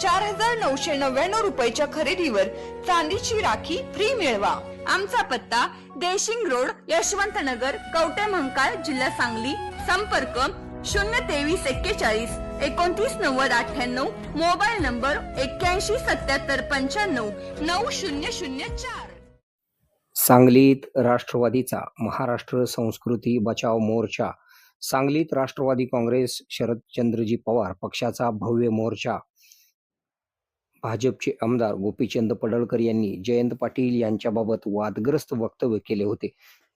चार हजार नऊशे नव्याण्णव रुपयाच्या खरेदीवर चांदीची राखी फ्री मिळवा. आमचा पत्ता देशिंग रोड यशवंत नगर कवटे महंकाळ जिल्हा सांगली. संपर्क शून्य तेवीस एक्केचाळीस एकोणतीस नव्वद अठ्ठ्याण्णव. मोबाईल नंबर एक्क्याऐंशी सत्याहत्तर पंच्याण्णव नऊ शून्य शून्य चार. सांगलीत राष्ट्रवादीचा महाराष्ट्र संस्कृती बचाव मोर्चा. सांगलीत राष्ट्रवादी काँग्रेस शरदचंद्रजी पवार पक्षाचा भव्य मोर्चा. भाजपचे आमदार गोपीचंद पडळकर यांनी जयंत पाटील यांच्याबाबत वादग्रस्त वक्तव्य केले होते.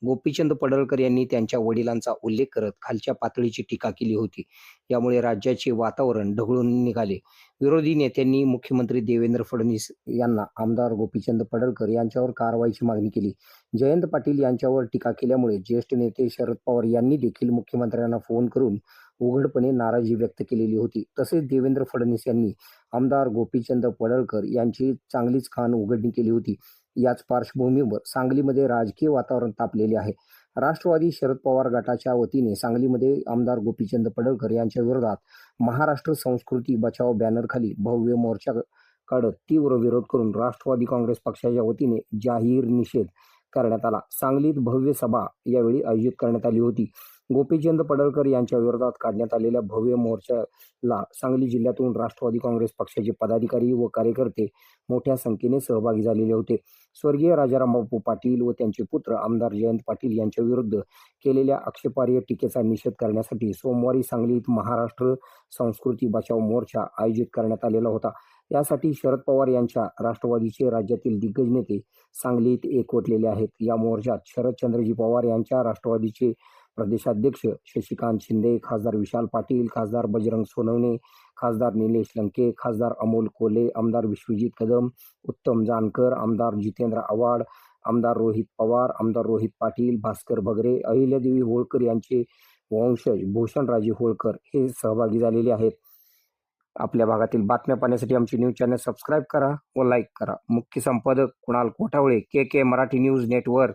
गोपीचंद पडळकर यांनी त्यांच्या वडिलांचा उल्लेख करत खालच्या पातळीची टीका केली होती. यामुळे राज्याचे वातावरण ढगळून निघाले. विरोधी नेत्यांनी मुख्यमंत्री देवेंद्र फडणवीस यांना आमदार गोपीचंद पडळकर यांच्यावर कारवाईची मागणी केली. जयंत पाटील यांच्यावर टीका केल्यामुळे ज्येष्ठ नेते शरद पवार यांनी देखील मुख्यमंत्र्यांना फोन करून उघडपणे नाराजी व्यक्त केलेली होती. तसेच देवेंद्र फडणवीस यांनी आमदार गोपीचंद पडळकर यांची चांगलीच खाण उघडणी केली होती. याच पार्श्वभूमीवर सांगलीमध्ये राजकीय वातावरण तापलेले आहे. राष्ट्रवादी शरद पवार गटाच्या वतीने सांगलीमध्ये आमदार गोपीचंद पडळकर यांच्या विरोधात महाराष्ट्र संस्कृती बचाव बॅनरखाली भव्य मोर्चा काढत तीव्र विरोध करून राष्ट्रवादी काँग्रेस पक्षाच्या वतीने जाहीर निषेध करण्यात आला. सांगलीत भव्य सभा यावेळी आयोजित करण्यात आली होती. गोपीचंद पडळकर यांच्या विरोधात काढण्यात आलेल्या भव्य मोर्चाला सांगली जिल्ह्यातून राष्ट्रवादी काँग्रेस पक्षाचे पदाधिकारी व कार्यकर्ते मोठ्या संख्येने सहभागी झालेले होते. स्वर्गीय राजाराम बापू पाटील व त्यांचे पुत्र आमदार जयंत पाटील यांच्या विरुद्ध केलेल्या आक्षेपार्ह टीकेचा निषेध करण्यासाठी सोमवारी सांगलीत महाराष्ट्र संस्कृती बचाव मोर्चा आयोजित करण्यात आलेला होता. यासाठी शरद पवार यांच्या राष्ट्रवादीचे राज्यातील दिग्गज नेते सांगलीत एकवटलेले आहेत. या मोर्चात शरदचंद्रजी पवार यांच्या राष्ट्रवादीचे प्रदेशाध्यक्ष शशिकांत शिंदे खासदार विशाल पाटील खासदार बजरंग सोनवणे खासदार निलेश लंके खासदार अमोल कोले आमदार विश्वजित कदम उत्तम जानकर आमदार जितेंद्र आव्हाड आमदार रोहित पवार आमदार रोहित पाटील भास्कर भगरे अहिल्यादेवी होळकर यांचे वंशज भूषणराजे होळकर हे सहभागी झालेले आहेत. आपल्या भागातील बातम्या पाहण्यासाठी आमचे न्यूज चॅनल सबस्क्राईब करा व लाईक करा. मुख्य संपादक Kunal Kothawale K K Marathi news network.